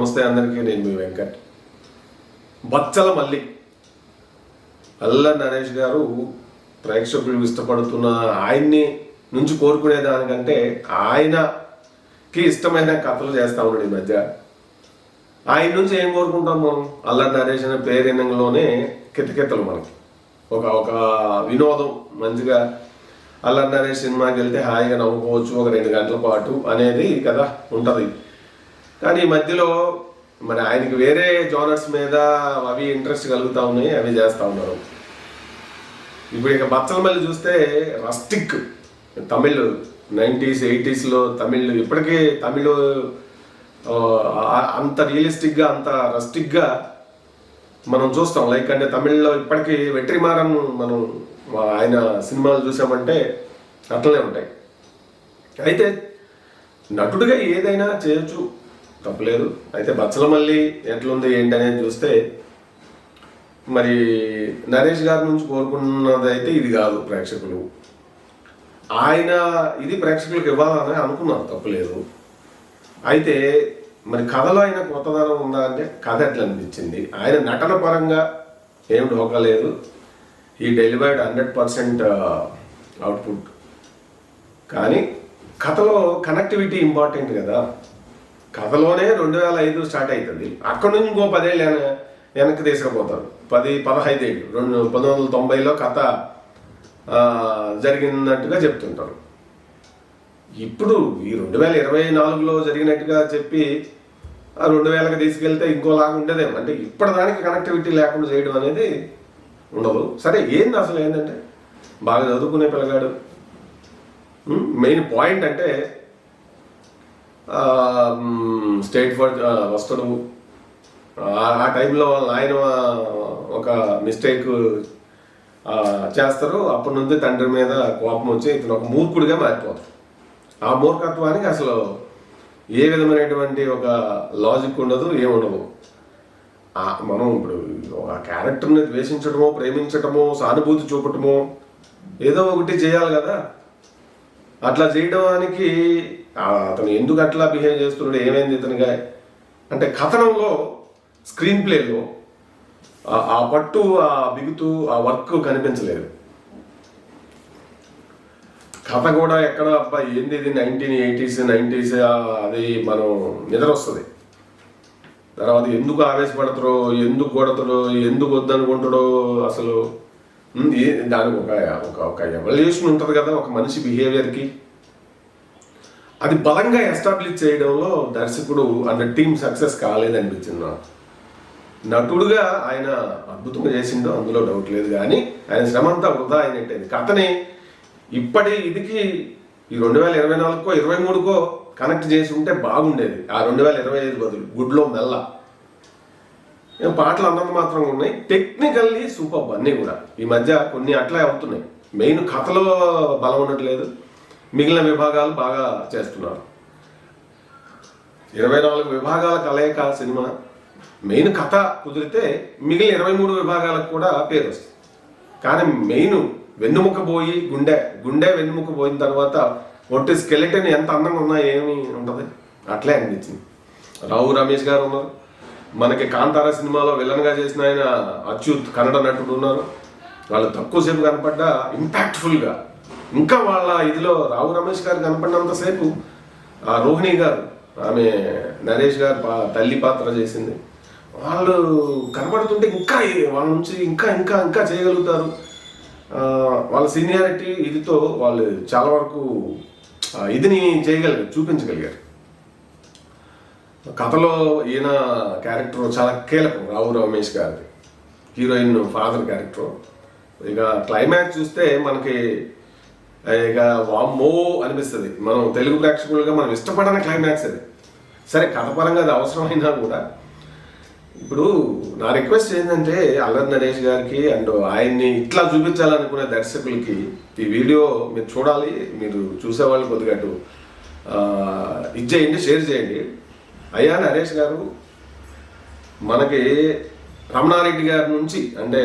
నమస్తే అందరికీ నేను మీ వెంకట్. బచ్చల మల్లి. అల్ల నరేష్ గారు ప్రేక్షకులు ఇష్టపడుతున్న ఆయన్ని నుంచి కోరుకునే దానికంటే ఆయనకి ఇష్టమైన కథలు చేస్తా ఉన్నాడు ఈ మధ్య. ఆయన నుంచి ఏం కోరుకుంటాం మనం? అల్ల నరేష్ అనే పేరినంలోనే కితకితలు మనకి. ఒక ఒక వినోదం మంచిగా అల్లరి నరేష్ సినిమాకి వెళ్తే హాయిగా నవ్వుకోవచ్చు ఒక రెండు గంటల పాటు అనేది కదా ఉంటుంది. కానీ ఈ మధ్యలో మరి ఆయనకి వేరే జోనర్స్ మీద అవి ఇంట్రెస్ట్ కలుగుతా ఉన్నాయి అవి చేస్తూ ఉన్నారు. ఇప్పుడు ఇక బచ్చలమల్లి చూస్తే రస్టిక్ తమిళ్ నైంటీస్ ఎయిటీస్లో తమిళ్ ఇప్పటికీ తమిళ్ అంత రియలిస్టిక్గా అంత రస్టిక్గా మనం చూస్తాం. లైక్ అంటే తమిళ్ళో ఇప్పటికీ వెట్రిమారన్ మనం ఆయన సినిమాలు చూసామంటే అట్లనే ఉంటాయి. అయితే నటుడిగా ఏదైనా చేయొచ్చు. తప్పలేదు. అయితే బచ్చలమల్లి ఎట్లుంది ఏంటి అనేది చూస్తే మరి నరేష్ గారి నుంచి కోరుకున్నది అయితే ఇది కాదు ప్రేక్షకులు. ఆయన ఇది ప్రేక్షకులకు ఇవ్వాలని అనుకున్నారు తప్పలేదు. అయితే మరి కథలో ఆయన కొత్తదనం ఉందా అంటే కథ ఎట్లా అనిపించింది? ఆయన నటన పరంగా ఏం ఢోకలేదు ఈ డెలివర్డ్ హండ్రెడ్ పర్సెంట్ అవుట్పుట్ కానీ కథలో కనెక్టివిటీ ఇంపార్టెంట్ కదా. కథలోనే రెండు వేల ఐదు స్టార్ట్ అవుతుంది అక్కడ నుంచి ఇంకో పదేళ్ళు వెనక్కి తీసుకుపోతారు. పది పదహైదు ఏళ్ళు. రెండు పంతొమ్మిది వందల తొంభైలో కథ జరిగినట్టుగా చెప్తుంటారు. ఇప్పుడు ఈ రెండు వేల ఇరవై నాలుగులో జరిగినట్టుగా చెప్పి ఆ రెండు వేలకు తీసుకెళ్తే ఇంకోలాగా ఉండేదేమో అంటే ఇప్పటిదానికి కనెక్టివిటీ లేకుండా చేయడం అనేది ఉండదు. సరే ఏంది అసలు ఏంటంటే బాగా చదువుకునే పిల్లగాడు. మెయిన్ పాయింట్ అంటే స్టేట్ ఫర్ వస్తాడు ఆ- టైంలో వాళ్ళ ఆయన ఒక మిస్టేక్ చేస్తారు. అప్పటి నుంచి తండ్రి మీద కోపం వచ్చి ఇతను ఒక మూర్ఖుడిగా మారిపోతాడు. ఆ మూర్ఖత్వానికి అసలు ఏ విధమైనటువంటి ఒక లాజిక్ ఉండదు ఏముండదు. మనం ఇప్పుడు ఒక క్యారెక్టర్ని ద్వేషించడమో ప్రేమించటమో సానుభూతి చూపటమో ఏదో ఒకటి చేయాలి కదా. అట్లా చేయడానికి అతను ఎందుకు అట్లా బిహేవ్ చేస్తున్నాడు ఏమైంది ఇతనిగా? అంటే కథనంలో స్క్రీన్ ప్లేలో ఆ- పట్టు ఆ బిగుతు ఆ వర్క్ కనిపించలేదు. కథ కూడా ఎక్కడ అబ్బా ఏంది ఇది నైన్టీన్ ఎయిటీస్ నైంటీస్ అది మనం నిద్ర వస్తుంది తర్వాత ఎందుకు ఆవేశపడతారో ఎందుకు కొడతారో ఎందుకు వద్దనుకుంటాడో అసలు ఏ- దానికి ఒక ఒక ఒక ఎవల్యూషన్ ఉంటుంది కదా ఒక మనిషి బిహేవియర్కి అది బలంగా ఎస్టాబ్లిష్ చేయడంలో దర్శకుడు అంత టీం సక్సెస్ కాలేదనిపించింది నాకు. నటుడుగా ఆయన అద్భుతంగా చేసిండో అందులో డౌట్ లేదు కానీ ఆయన శ్రమ అంతా వృధా అయినట్టేది కథని ఇప్పటి ఇదికి ఈ రెండు వేల ఇరవై నాలుగుకో ఇరవై మూడుకో కనెక్ట్ చేసి ఉంటే బాగుండేది. ఆ రెండు వేల ఇరవై ఐదు బదులు గుడ్లో మెల్ల. పాటలు అన్నంత మాత్రంగా ఉన్నాయి. టెక్నికల్లీ సూపర్ అన్నీ కూడా. ఈ మధ్య కొన్ని అట్లే అవుతున్నాయి. మెయిన్ కథలో బలం ఉండట్లేదు మిగిలిన విభాగాలు బాగా చేస్తున్నారు. ఇరవై నాలుగు విభాగాల కలయిక సినిమా మెయిన్ కథ కుదిరితే మిగిలిన ఇరవై మూడు విభాగాలకు కూడా పేరు వస్తుంది. కానీ మెయిన్ వెన్నుముక పోయి గుండె గుండె వెన్నుముక పోయిన తర్వాత ఒట్టి స్కెలెటన్ ఎంత అందంగా ఉన్నా ఏమి ఉంటుంది అట్లే అనిపించింది. రావు రమేష్ గారు ఉన్నారు. మనకి కాంతార సినిమాలో విలన్గా చేసిన ఆయన అచ్యుత్ కన్నడ నటుడు ఉన్నారు. వాళ్ళు తక్కువసేపు కనపడ్డా ఇంపాక్ట్ఫుల్గా ఇంకా వాళ్ళ ఇదిలో రావు రమేష్ గారు కనపడినంతసేపు ఆ రోహిణి గారు ఆమె నరేష్ గారు పా- తల్లి పాత్ర చేసింది. వాళ్ళు కనబడుతుంటే ఇంకా వాళ్ళ నుంచి ఇంకా ఇంకా ఇంకా చేయగలుగుతారు. వాళ్ళ సీనియారిటీ ఇదితో వాళ్ళు చాలా వరకు ఇదిని చేయగలిగారు చూపించగలిగారు. కథలో ఈయన క్యారెక్టర్ చాలా కీలకం రావు రమేష్ గారిది. Heroine father character. ఇక క్లైమాక్స్ చూస్తే మనకి ఇక వామ్మో అనిపిస్తుంది. మనం తెలుగు ప్రేక్షకులుగా మనం ఇష్టపడని క్లైమాక్స్ అది సరే కథపరంగా అది అవసరమైనా కూడా. ఇప్పుడు నా రిక్వెస్ట్ ఏంటంటే అల్లర్ నరేష్ గారికి అండ్ ఆయన్ని ఇట్లా చూపించాలనుకునే దర్శకులకి ఈ వీడియో మీరు చూడాలి. మీరు చూసేవాళ్ళు కొద్దిగా అటు ఇచ్చేయండి షేర్ చేయండి. అయ్యా నరేష్ గారు మనకి రమణారెడ్డి గారి నుంచి అంటే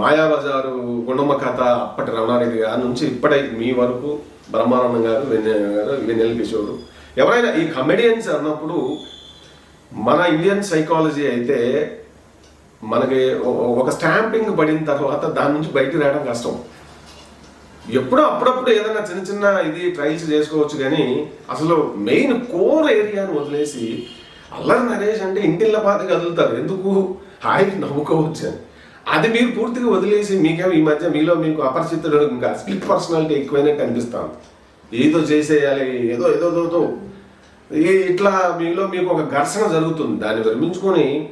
మాయాబజారు గుండమ్మ కథ అప్పటి రమణారెడ్డి గారి నుంచి ఇప్పటి మీ వరకు బ్రహ్మానందం గారు వెన్నెల గారు వెన్నెల కిషోరు. ఎవరైనా ఈ కమెడియన్స్ అన్నప్పుడు మన ఇండియన్ సైకాలజీ అయితే మనకి ఒక స్టాంపింగ్ పడిన తర్వాత దాని నుంచి బయటికి రావడం కష్టం. ఎప్పుడో అప్పుడప్పుడు ఏదైనా చిన్న చిన్న ఇది ట్రైల్స్ చేసుకోవచ్చు కానీ అసలు మెయిన్ కోర్ ఏరియాను వదిలేసి అల్లరి నరేష్ అంటే ఇంటిళ్ళ పాత కదులుతారు. ఎందుకు? హాయికి నవ్వుకోవచ్చు. అని అది మీరు పూర్తిగా వదిలేసి మీకేమో ఈ మధ్య మీలో మీకు అపరిచితుడు ఇంకా స్ప్లిట్ పర్సనాలిటీ ఎక్కువైనట్టు అనిపిస్తాను ఏదో చేసేయాలి ఏదో ఏదో ఏదో ఇట్లా మీలో మీకు ఒక ఘర్షణ జరుగుతుంది. దాన్ని విరమించుకొని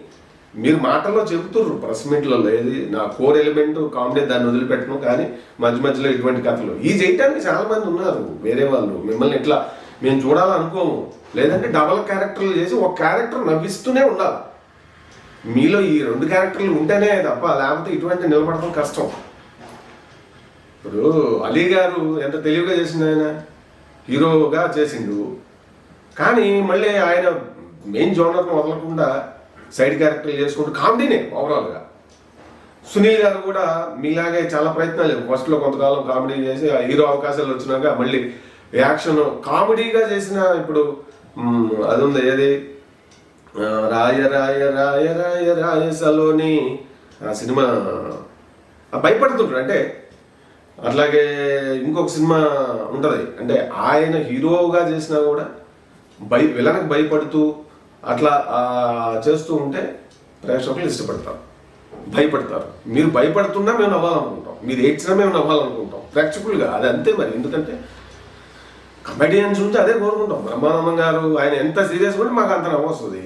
మీరు మాటల్లో చెబుతుర్రు ప్రెస్ మీట్లలో ఏది నా కోర్ ఎలిమెంట్ కామెడీ దాన్ని వదిలిపెట్టను కానీ మధ్య మధ్యలో ఇటువంటి కథలు. ఈ చేయటానికి చాలా మంది ఉన్నారు వేరే వాళ్ళు. మిమ్మల్ని ఇట్లా మేము చూడాలనుకోము. లేదంటే డబల్ క్యారెక్టర్లు చేసి ఒక క్యారెక్టర్ నవ్విస్తూనే ఉండాలి. మీలో ఈ రెండు క్యారెక్టర్లు ఉంటేనే తప్ప లేకపోతే ఇటువంటి నిలబడటం కష్టం. ఇప్పుడు అలీ గారు ఎంత తెలివిగా చేసింది ఆయన? హీరోగా చేసిండు. కానీ మళ్ళీ ఆయన మెయిన్ జోనర్ వదలకుండా సైడ్ క్యారెక్టర్లు చేసుకుంటూ కామెడీనే ఓవరాల్గా సునీల్ గారు కూడా మీలాగే చాలా ప్రయత్నాలు ఫస్ట్లో కొంతకాలం కామెడీ చేసి ఆ హీరో అవకాశాలు వచ్చినాక మళ్ళీ యాక్షన్ కామెడీగా చేసిన ఇప్పుడు అది ఉంది ఏది? రాయ రాయ రాయ రాయ రాయ సలోని. ఆ సినిమా భయపడుతుంటాడు. అంటే అట్లాగే ఇంకొక సినిమా ఉంటుంది. అంటే ఆయన హీరోగా చేసినా కూడా భయ విలనకు భయపడుతూ అట్లా చేస్తూ ఉంటే ప్రేక్షకులు ఇష్టపడతారు. భయపడతారు. మీరు భయపడుతున్నా మేము నవ్వాలనుకుంటాం. మీరు ఏడ్చినా మేము నవ్వాలనుకుంటాం. ప్రేక్షకులుగా అది అంతే మరి. ఎందుకంటే కమెడియన్ చూస్తే అదే కోరుకుంటాం. బ్రహ్మానందం గారు ఆయన ఎంత సీరియస్ కూడా మాకు అంత నవ్వు వస్తుంది.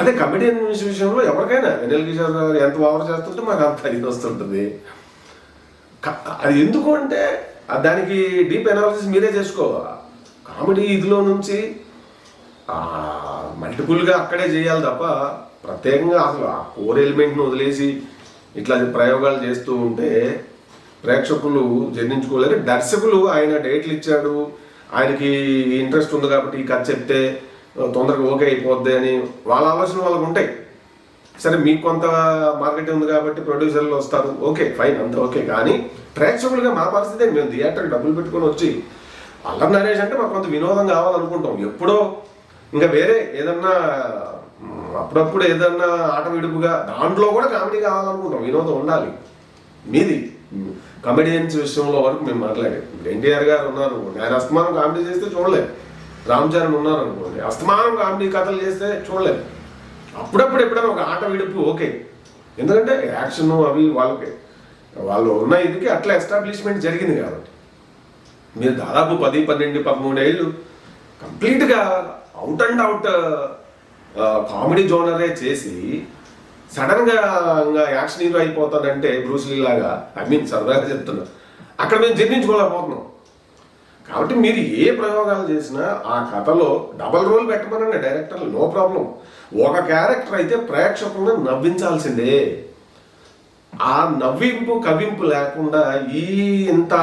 అదే కమెడియన్ విషయంలో ఎవరికైనా వెనల్ కిషోర్ గారు ఎంత ఓవర్ చేస్తుంటే మాకు అంత ఇది వస్తుంటుంది. అది ఎందుకు అంటే దానికి డీప్ అనాలిసిస్ మీరే చేసుకోవాలి? కామెడీ ఇదిలో నుంచి మల్టిపుల్గా అక్కడే చేయాలి తప్ప ప్రత్యేకంగా అసలు ఆ కోర్ ఎలిమెంట్ను వదిలేసి ఇట్లా ప్రయోగాలు చేస్తూ ఉంటే ప్రేక్షకులు జన్మించుకోలేరు దర్శకులు ఆయన డేట్లు ఇచ్చాడు. ఆయనకి ఇంట్రెస్ట్ ఉంది కాబట్టి ఈ కథ చెప్తే తొందరగా ఓకే అయిపోద్ది అని వాళ్ళ ఆలోచన వాళ్ళకు ఉంటాయి. సరే మీకు కొంత మార్కెట్ ఉంది కాబట్టి ప్రొడ్యూసర్లు వస్తారు. ఓకే ఫైన్ అంత ఓకే. కానీ ప్రేక్షకులుగా మా పరిస్థితి మేము థియేటర్కి డబ్బులు పెట్టుకొని వచ్చి అల్లర్ నరేష్ అంటే మాకు కొంత వినోదం కావాలనుకుంటాం. ఎప్పుడో ఇంకా వేరే ఏదన్నా అప్పుడప్పుడు ఏదన్నా ఆట విడుపుగా దాంట్లో కూడా కామెడీ కావాలనుకుంటాం. వినోదం ఉండాలి. మీది? కమెడియన్స్ విషయంలో వరకు మేము మాట్లాడాం. ఇప్పుడు ఎన్టీఆర్ గారు ఉన్నారు ఆయన అస్తమానం కామెడీ చేస్తే చూడలేదు. రామ్ చరణ్ ఉన్నారు అనుకోండి అస్తమానం కామెడీ కథలు చేస్తే చూడలేదు. అప్పుడప్పుడు ఎప్పుడైనా ఒక ఆట విడుపు ఓకే. ఎందుకంటే యాక్షన్ అవి వాళ్ళకి వాళ్ళు ఉన్న ఇదికి అట్లా ఎస్టాబ్లిష్మెంట్ జరిగింది కాబట్టి. మీరు దాదాపు పది పన్నెండు పదమూడు ఏళ్ళు కంప్లీట్గా అవుట్ అండ్ అవుట్ కామెడీ జోనరే చేసి సడన్గా ఇంకా యాక్షన్ హీరో అయిపోతాడంటే బ్రూస్లీ లాగా ఐ మీన్ సరదాగా చెప్తున్నా. అక్కడ మేము జీర్ణించుకోలేకపోతున్నాం. కాబట్టి మీరు ఏ ప్రయోగాలు చేసినా ఆ కథలో డబల్ రోల్ పెట్టమనండి డైరెక్టర్లు నో ప్రాబ్లం. ఒక క్యారెక్టర్ అయితే ప్రేక్షకులను నవ్వించాల్సిందే. ఆ నవ్వింపు కవింపు లేకుండా ఈ ఇంత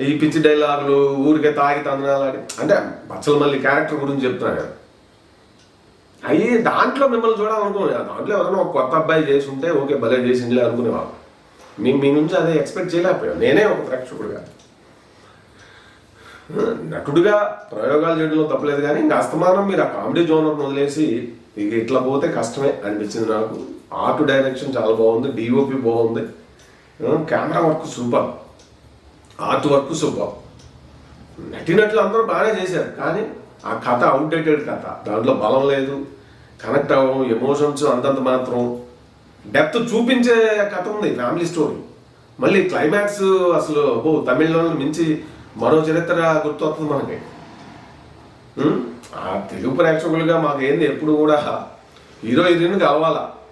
ఈ పిచ్చి డైలాగులు ఊరికే తాగి తందనాలు అంటే బచ్చల మళ్ళీ క్యారెక్టర్ గురించి చెప్తున్నా కదా అయ్యి దాంట్లో మిమ్మల్ని చూడాలనుకునే దాంట్లో ఎవరైనా ఒక కొత్త అబ్బాయి చేసి ఉంటే ఓకే భలే చేసిందిలే అనుకునేవాళ్ళు. మీ మీ నుంచి అదే ఎక్స్పెక్ట్ చేయలేకపోయాం నేనే ఒక ప్రేక్షకుడుగా. నటుడిగా ప్రయోగాలు చేయడంలో తప్పలేదు కానీ ఇంకా అస్తమానం మీరు ఆ కామెడీ జోనర్ వదిలేసి ఇక ఇట్లా పోతే కష్టమే అనిపించింది నాకు. ఆర్ట్ డైరెక్షన్ చాలా బాగుంది డిఓపి బాగుంది. Camera work super. Art work super. నటినట్లు అందరూ బాగానే చేశారు కానీ ఆ కథ అవుట్డేటెడ్ కథ. దాంట్లో బలం లేదు కనెక్ట్ అవ్వడం ఎమోషన్స్ అంతంత మాత్రం డెప్త్ చూపించే కథ ఉంది ఫ్యామిలీ స్టోరీ. మళ్ళీ క్లైమాక్స్ అసలు ఓ తమిళంలో మించి మరో చరిత్ర గుర్తొస్తుంది మనకి. ఆ తెలుగు ప్రేక్షకులుగా మాకు ఏంది ఎప్పుడు కూడా హీరో హీరోయిన్ కావాలా?